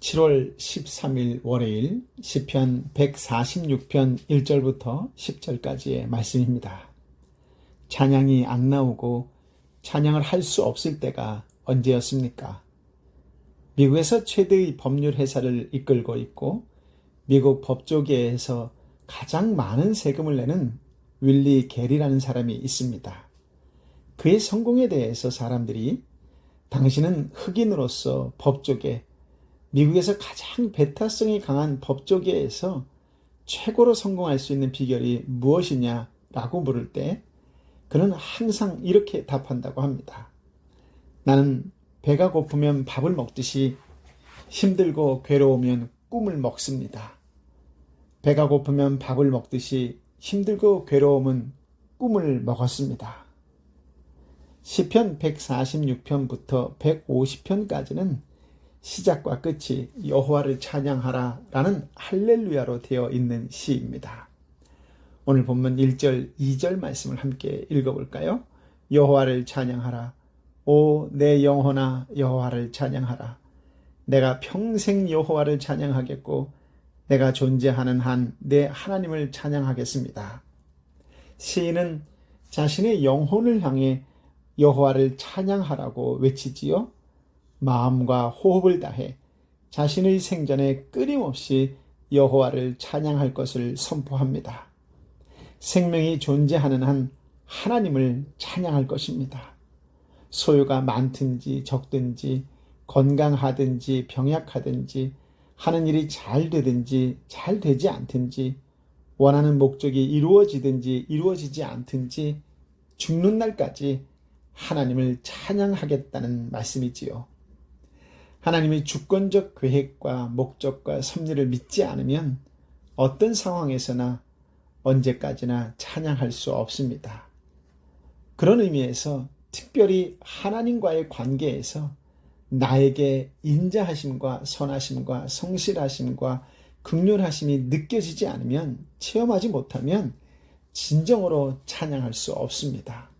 7월 13일 월요일 시편 146편 1절부터 10절까지의 말씀입니다. 찬양이 안 나오고 찬양을 할 수 없을 때가 언제였습니까? 미국에서 최대의 법률 회사를 이끌고 있고 미국 법조계에서 가장 많은 세금을 내는 윌리 게리라는 사람이 있습니다. 그의 성공에 대해서 사람들이 당신은 흑인으로서 법조계, 미국에서 가장 배타성이 강한 법조계에서 최고로 성공할 수 있는 비결이 무엇이냐라고 물을 때 그는 항상 이렇게 답한다고 합니다. 나는 배가 고프면 밥을 먹듯이 힘들고 괴로우면 꿈을 먹습니다. 배가 고프면 밥을 먹듯이 힘들고 괴로움은 꿈을 먹었습니다. 시편 146편부터 150편까지는 시작과 끝이 여호와를 찬양하라라는 할렐루야로 되어 있는 시입니다. 오늘 본문 1절, 2절 말씀을 함께 읽어볼까요? 여호와를 찬양하라. 오 내 영혼아 여호와를 찬양하라. 내가 평생 여호와를 찬양하겠고 내가 존재하는 한 내 하나님을 찬양하겠습니다. 시인은 자신의 영혼을 향해 여호와를 찬양하라고 외치지요. 마음과 호흡을 다해 자신의 생전에 끊임없이 여호와를 찬양할 것을 선포합니다. 생명이 존재하는 한 하나님을 찬양할 것입니다. 소유가 많든지 적든지 건강하든지 병약하든지 하는 일이 잘 되든지 잘 되지 않든지 원하는 목적이 이루어지든지 이루어지지 않든지 죽는 날까지 하나님을 찬양하겠다는 말씀이지요. 하나님의 주권적 계획과 목적과 섭리를 믿지 않으면 어떤 상황에서나 언제까지나 찬양할 수 없습니다. 그런 의미에서 특별히 하나님과의 관계에서 나에게 인자하심과 선하심과 성실하심과 극률하심이 느껴지지 않으면 체험하지 못하면 진정으로 찬양할 수 없습니다.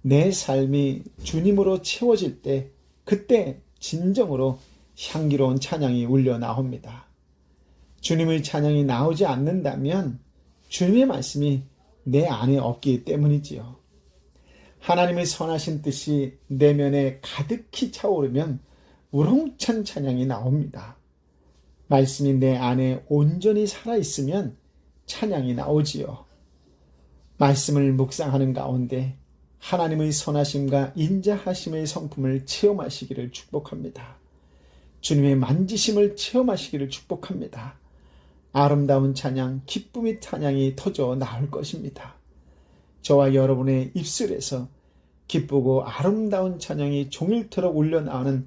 내 삶이 주님으로 채워질 때 그때 진정으로 향기로운 찬양이 울려 나옵니다. 주님의 찬양이 나오지 않는다면 주님의 말씀이 내 안에 없기 때문이지요. 하나님의 선하신 뜻이 내면에 가득히 차오르면 우렁찬 찬양이 나옵니다. 말씀이 내 안에 온전히 살아있으면 찬양이 나오지요. 말씀을 묵상하는 가운데 하나님의 선하심과 인자하심의 성품을 체험하시기를 축복합니다. 주님의 만지심을 체험하시기를 축복합니다. 아름다운 찬양, 기쁨의 찬양이 터져 나올 것입니다. 저와 여러분의 입술에서 기쁘고 아름다운 찬양이 종일토록 울려 나오는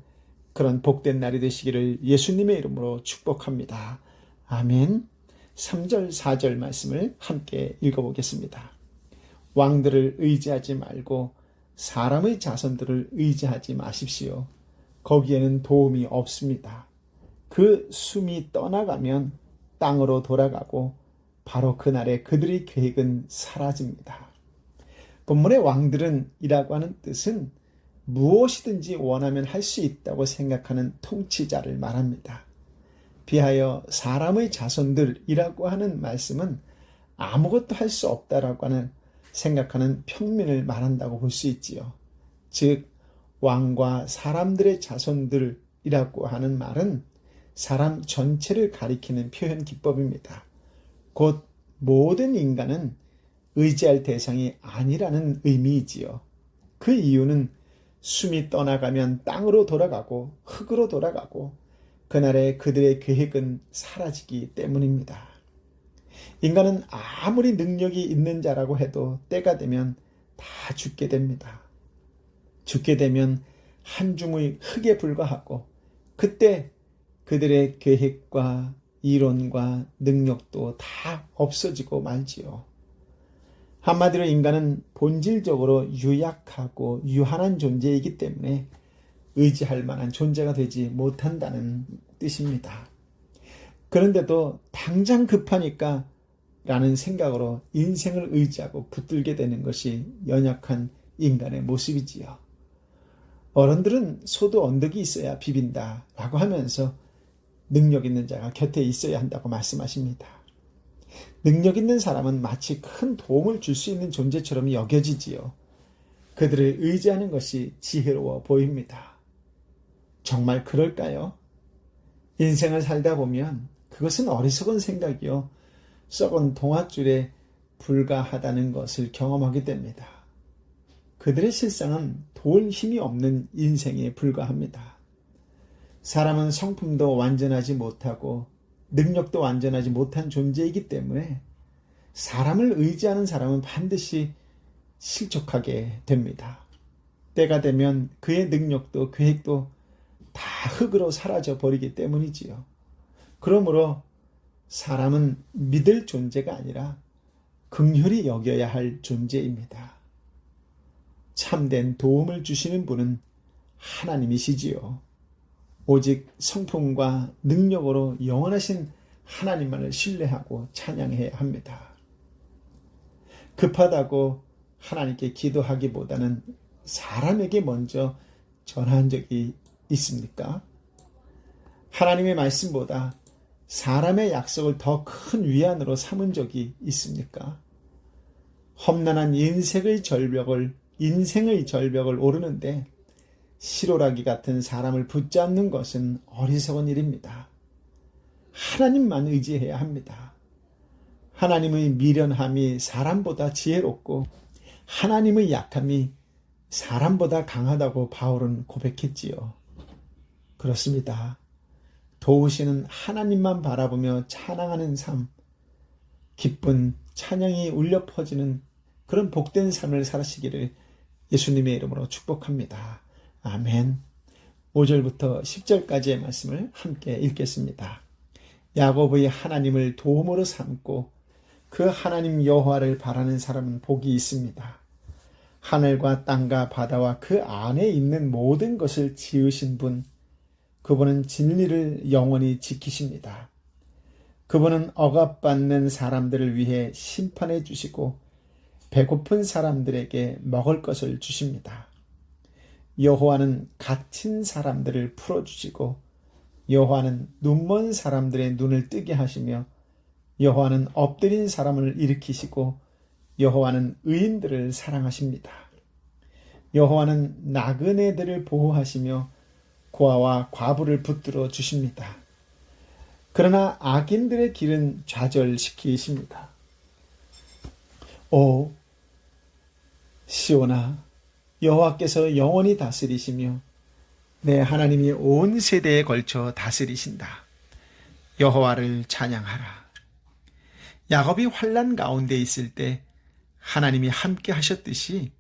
그런 복된 날이 되시기를 예수님의 이름으로 축복합니다. 아멘. 3절, 4절 말씀을 함께 읽어보겠습니다. 왕들을 의지하지 말고 사람의 자손들을 의지하지 마십시오. 거기에는 도움이 없습니다. 그 숨이 떠나가면 땅으로 돌아가고 바로 그날에 그들의 계획은 사라집니다. 본문의 왕들은 이라고 하는 뜻은 무엇이든지 원하면 할 수 있다고 생각하는 통치자를 말합니다. 비하여 사람의 자손들이라고 하는 말씀은 아무것도 할 수 없다라고 하는 생각하는 평민을 말한다고 볼 수 있지요. 즉, 왕과 사람들의 자손들이라고 하는 말은 사람 전체를 가리키는 표현 기법입니다. 곧 모든 인간은 의지할 대상이 아니라는 의미이지요. 그 이유는 숨이 떠나가면 땅으로 돌아가고 흙으로 돌아가고 그날에 그들의 계획은 사라지기 때문입니다. 인간은 아무리 능력이 있는 자라고 해도 때가 되면 다 죽게 됩니다. 죽게 되면 한 줌의 흙에 불과하고 그때 그들의 계획과 이론과 능력도 다 없어지고 말지요. 한마디로 인간은 본질적으로 유약하고 유한한 존재이기 때문에 의지할 만한 존재가 되지 못한다는 뜻입니다. 그런데도 당장 급하니까 라는 생각으로 인생을 의지하고 붙들게 되는 것이 연약한 인간의 모습이지요. 어른들은 소도 언덕이 있어야 비빈다 라고 하면서 능력 있는 자가 곁에 있어야 한다고 말씀하십니다. 능력 있는 사람은 마치 큰 도움을 줄 수 있는 존재처럼 여겨지지요. 그들을 의지하는 것이 지혜로워 보입니다. 정말 그럴까요? 인생을 살다 보면 그것은 어리석은 생각이요. 썩은 동화줄에 불과하다는 것을 경험하게 됩니다. 그들의 실상은 도울 힘이 없는 인생에 불과합니다. 사람은 성품도 완전하지 못하고 능력도 완전하지 못한 존재이기 때문에 사람을 의지하는 사람은 반드시 실족하게 됩니다. 때가 되면 그의 능력도 계획도 다 흙으로 사라져 버리기 때문이지요. 그러므로 사람은 믿을 존재가 아니라 긍휼히 여겨야 할 존재입니다. 참된 도움을 주시는 분은 하나님이시지요. 오직 성품과 능력으로 영원하신 하나님만을 신뢰하고 찬양해야 합니다. 급하다고 하나님께 기도하기보다는 사람에게 먼저 전한 적이 있습니까? 하나님의 말씀보다 사람의 약속을 더 큰 위안으로 삼은 적이 있습니까? 험난한 인생의 절벽을 인생의 절벽을 오르는데 시로라기 같은 사람을 붙잡는 것은 어리석은 일입니다. 하나님만 의지해야 합니다. 하나님의 미련함이 사람보다 지혜롭고 하나님의 약함이 사람보다 강하다고 바울은 고백했지요. 그렇습니다. 도우시는 하나님만 바라보며 찬양하는 삶, 기쁜 찬양이 울려 퍼지는 그런 복된 삶을 살으시기를 예수님의 이름으로 축복합니다. 아멘. 5절부터 10절까지의 말씀을 함께 읽겠습니다. 야곱의 하나님을 도움으로 삼고 그 하나님 여호와를 바라는 사람은 복이 있습니다. 하늘과 땅과 바다와 그 안에 있는 모든 것을 지으신 분, 그분은 진리를 영원히 지키십니다. 그분은 억압받는 사람들을 위해 심판해 주시고 배고픈 사람들에게 먹을 것을 주십니다. 여호와는 갇힌 사람들을 풀어 주시고 여호와는 눈먼 사람들의 눈을 뜨게 하시며 여호와는 엎드린 사람을 일으키시고 여호와는 의인들을 사랑하십니다. 여호와는 나그네들을 보호하시며 고아와 과부를 붙들어 주십니다. 그러나 악인들의 길은 좌절시키십니다. 오 시오나 여호와께서 영원히 다스리시며 내 하나님이 온 세대에 걸쳐 다스리신다. 여호와를 찬양하라. 야곱이 환란 가운데 있을 때 하나님이 함께 하셨듯이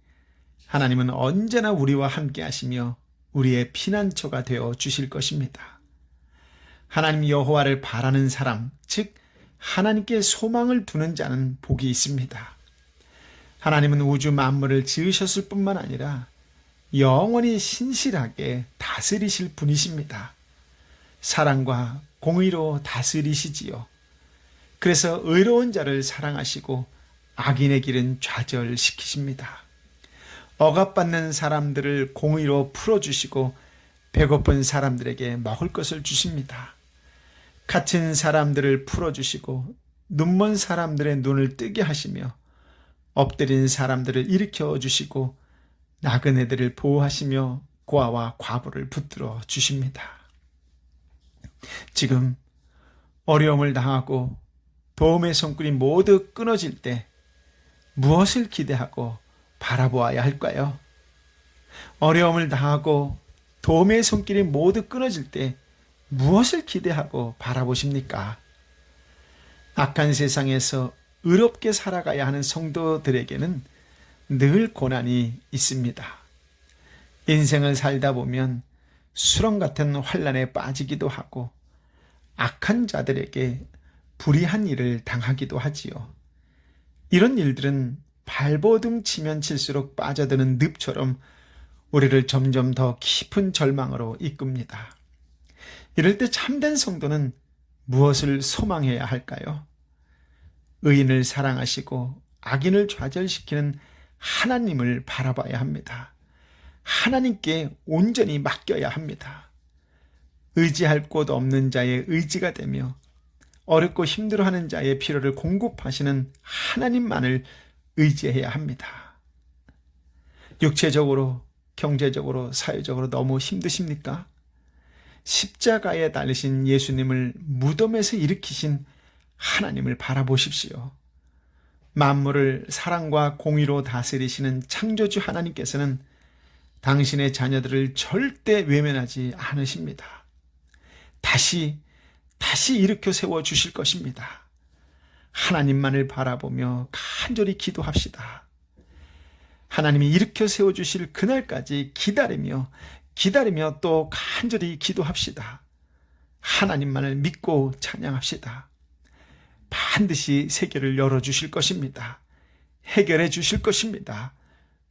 하나님은 언제나 우리와 함께 하시며 우리의 피난처가 되어 주실 것입니다. 하나님 여호와를 바라는 사람, 즉 하나님께 소망을 두는 자는 복이 있습니다. 하나님은 우주 만물을 지으셨을 뿐만 아니라 영원히 신실하게 다스리실 분이십니다. 사랑과 공의로 다스리시지요. 그래서 의로운 자를 사랑하시고 악인의 길은 좌절시키십니다. 억압받는 사람들을 공의로 풀어주시고 배고픈 사람들에게 먹을 것을 주십니다. 갇힌 사람들을 풀어주시고 눈먼 사람들의 눈을 뜨게 하시며 엎드린 사람들을 일으켜 주시고 나그네들을 보호하시며 고아와 과부를 붙들어 주십니다. 지금 어려움을 당하고 도움의 손길이 모두 끊어질 때 무엇을 기대하고 바라보아야 할까요? 어려움을 당하고 도움의 손길이 모두 끊어질 때 무엇을 기대하고 바라보십니까? 악한 세상에서 의롭게 살아가야 하는 성도들에게는 늘 고난이 있습니다. 인생을 살다 보면 수렁 같은 환란에 빠지기도 하고 악한 자들에게 불의한 일을 당하기도 하지요. 이런 일들은 발버둥 치면 칠수록 빠져드는 늪처럼 우리를 점점 더 깊은 절망으로 이끕니다. 이럴 때 참된 성도는 무엇을 소망해야 할까요? 의인을 사랑하시고 악인을 좌절시키는 하나님을 바라봐야 합니다. 하나님께 온전히 맡겨야 합니다. 의지할 곳 없는 자의 의지가 되며 어렵고 힘들어하는 자의 필요를 공급하시는 하나님만을 의지해야 합니다. 육체적으로, 경제적으로, 사회적으로 너무 힘드십니까? 십자가에 달리신 예수님을 무덤에서 일으키신 하나님을 바라보십시오. 만물을 사랑과 공의로 다스리시는 창조주 하나님께서는 당신의 자녀들을 절대 외면하지 않으십니다. 다시, 다시 일으켜 세워 주실 것입니다. 하나님만을 바라보며 간절히 기도합시다. 하나님이 일으켜 세워 주실 그날까지 기다리며 기다리며 또 간절히 기도합시다. 하나님만을 믿고 찬양합시다. 반드시 세계를 열어주실 것입니다. 해결해 주실 것입니다.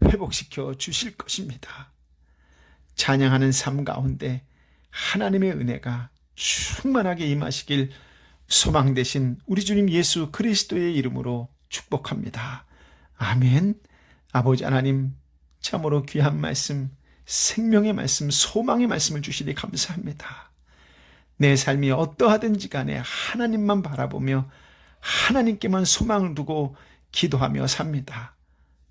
회복시켜 주실 것입니다. 찬양하는 삶 가운데 하나님의 은혜가 충만하게 임하시길 소망 되신 우리 주님 예수 그리스도의 이름으로 축복합니다. 아멘. 아버지 하나님, 참으로 귀한 말씀, 생명의 말씀, 소망의 말씀을 주시니 감사합니다. 내 삶이 어떠하든지 간에 하나님만 바라보며 하나님께만 소망을 두고 기도하며 삽니다.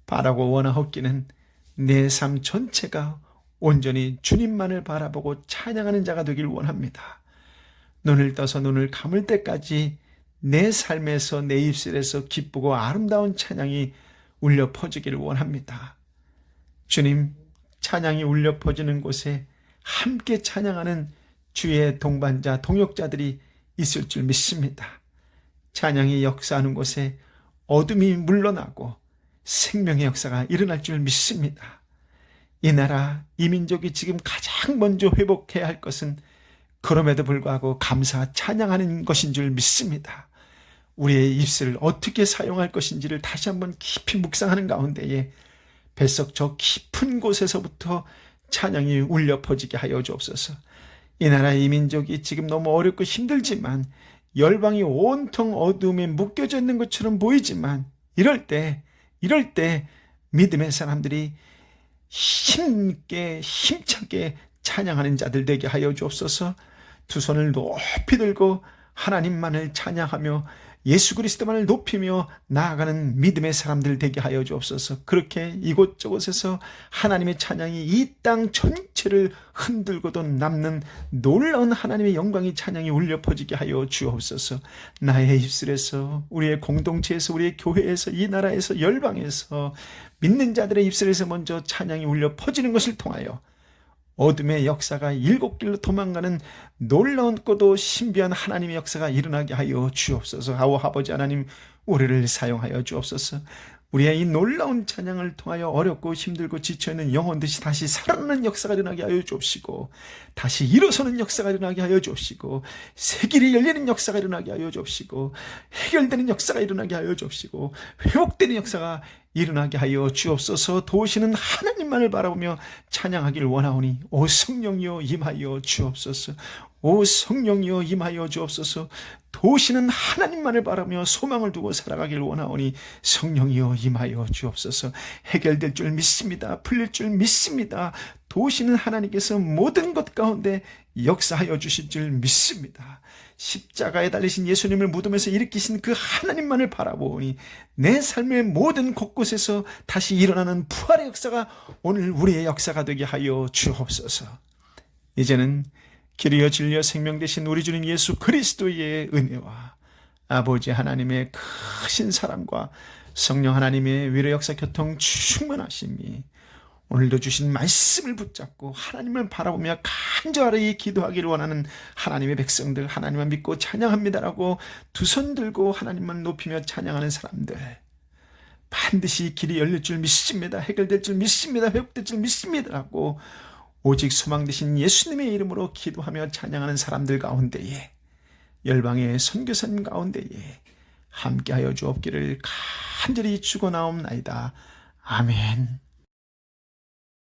바라고 원하옵기는 내 삶 전체가 온전히 주님만을 바라보고 찬양하는 자가 되길 원합니다. 눈을 떠서 눈을 감을 때까지 내 삶에서 내 입술에서 기쁘고 아름다운 찬양이 울려 퍼지기를 원합니다. 주님, 찬양이 울려 퍼지는 곳에 함께 찬양하는 주의 동반자, 동역자들이 있을 줄 믿습니다. 찬양이 역사하는 곳에 어둠이 물러나고 생명의 역사가 일어날 줄 믿습니다. 이 나라, 이 민족이 지금 가장 먼저 회복해야 할 것은 그럼에도 불구하고 감사, 찬양하는 것인 줄 믿습니다. 우리의 입술을 어떻게 사용할 것인지를 다시 한번 깊이 묵상하는 가운데에 뱃속 저 깊은 곳에서부터 찬양이 울려 퍼지게 하여 주옵소서. 이 나라 이 민족이 지금 너무 어렵고 힘들지만 열방이 온통 어둠에 묶여져 있는 것처럼 보이지만 이럴 때 이럴 때 믿음의 사람들이 힘있게 힘차게 찬양하는 자들 되게 하여 주옵소서. 두 손을 높이 들고 하나님만을 찬양하며 예수 그리스도만을 높이며 나아가는 믿음의 사람들 되게 하여 주옵소서. 그렇게 이곳저곳에서 하나님의 찬양이 이 땅 전체를 흔들고도 남는 놀라운 하나님의 영광이 찬양이 울려 퍼지게 하여 주옵소서. 나의 입술에서 우리의 공동체에서 우리의 교회에서 이 나라에서 열방에서 믿는 자들의 입술에서 먼저 찬양이 울려 퍼지는 것을 통하여 어둠의 역사가 일곱 길로 도망가는 놀라운고도 신비한 하나님의 역사가 일어나게 하여 주옵소서. 아우 아버지 하나님 우리를 사용하여 주옵소서. 우리의 이 놀라운 찬양을 통하여 어렵고 힘들고 지쳐있는 영혼들이 다시 살아나는 역사가 일어나게 하여 주옵시고 다시 일어서는 역사가 일어나게 하여 주옵시고 세길이 열리는 역사가 일어나게 하여 주옵시고 해결되는 역사가 일어나게 하여 주옵시고 회복되는 역사가 일어나게 하여 주옵소서 도우시는 하나님 만을 바라보며 찬양하길 원하오니 오 성령이여 임하여 주옵소서. 오 성령이여 임하여 주옵소서. 도우시는 하나님만을 바라며 소망을 두고 살아가길 원하오니 성령이여 임하여 주옵소서. 해결될 줄 믿습니다. 풀릴 줄 믿습니다 도우시는 하나님께서 모든 것 가운데 역사하여 주실 줄 믿습니다 십자가에 달리신 예수님을 무덤에서 일으키신 그 하나님만을 바라보니 내 삶의 모든 곳곳에서 다시 일어나는 부활의 역사가 오늘 우리의 역사가 되게 하여 주옵소서. 이제는 길이여 진리여 생명 되신 우리 주님 예수 그리스도의 은혜와 아버지 하나님의 크신 사랑과 성령 하나님의 위로 역사 교통 충만하심이 오늘도 주신 말씀을 붙잡고 하나님을 바라보며 간절히 기도하기를 원하는 하나님의 백성들 하나님을 믿고 찬양합니다라고 두 손 들고 하나님만 높이며 찬양하는 사람들 반드시 길이 열릴 줄 믿습니다. 해결될 줄 믿습니다. 회복될 줄 믿습니다라고 오직 소망 되신 예수님의 이름으로 기도하며 찬양하는 사람들 가운데에 열방의 선교사님 가운데에 함께하여 주옵기를 간절히 주고 나옵나이다. 아멘.